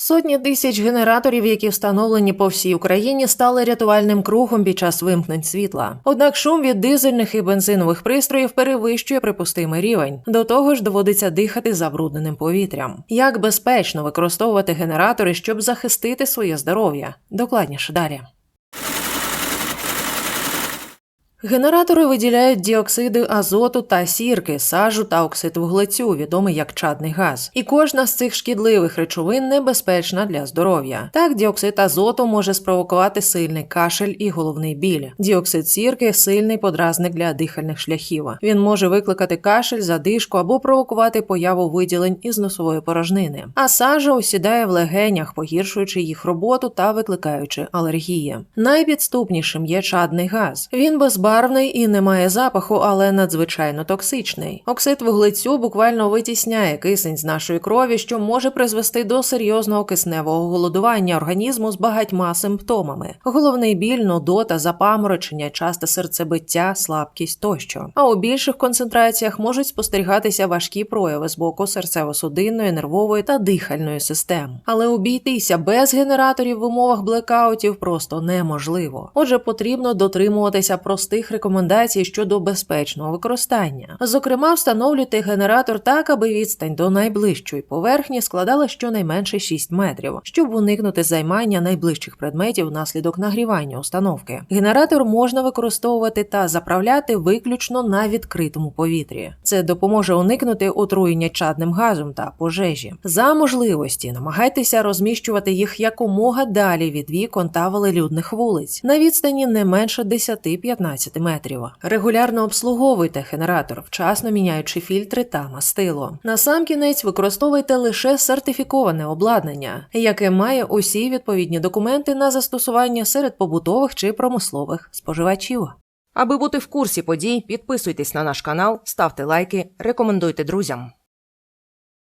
Сотні тисяч генераторів, які встановлені по всій Україні, стали рятувальним кругом під час вимкнень світла. Однак шум від дизельних і бензинових пристроїв перевищує припустимий рівень. До того ж, доводиться дихати забрудненим повітрям. Як безпечно використовувати генератори, щоб захистити своє здоров'я? Докладніше далі. Генератори виділяють діоксиди азоту та сірки, сажу та оксид вуглецю, відомий як чадний газ. І кожна з цих шкідливих речовин небезпечна для здоров'я. Так, діоксид азоту може спровокувати сильний кашель і головний біль. Діоксид сірки сильний подразник для дихальних шляхів. Він може викликати кашель, задишку або провокувати появу виділень із носової порожнини. А сажа осідає в легенях, погіршуючи їх роботу та викликаючи алергії. Найпідступнішим є чадний газ. Він безбарвний і не має запаху, але надзвичайно токсичний. Оксид вуглецю буквально витісняє кисень з нашої крові, що може призвести до серйозного кисневого голодування організму з багатьма симптомами: головний біль, нудота, запаморочення, часте серцебиття, слабкість тощо. А у більших концентраціях можуть спостерігатися важкі прояви з боку серцево-судинної, нервової та дихальної систем. Але обійтися без генераторів в умовах блекаутів просто неможливо. Отже, потрібно дотримуватися простих рекомендацій щодо безпечного використання. Зокрема, встановлюйте генератор так, аби відстань до найближчої поверхні складала щонайменше 6 метрів, щоб уникнути займання найближчих предметів внаслідок нагрівання установки. Генератор можна використовувати та заправляти виключно на відкритому повітрі. Це допоможе уникнути отруєння чадним газом та пожежі. За можливості намагайтеся розміщувати їх якомога далі від вікон та велелюдних вулиць на відстані не менше 10-15 метрів. Регулярно обслуговуйте генератор, вчасно міняючи фільтри та мастило. Насамкінець використовуйте лише сертифіковане обладнання, яке має усі відповідні документи на застосування серед побутових чи промислових споживачів. Аби бути в курсі подій, підписуйтесь на наш канал, ставте лайки, рекомендуйте друзям.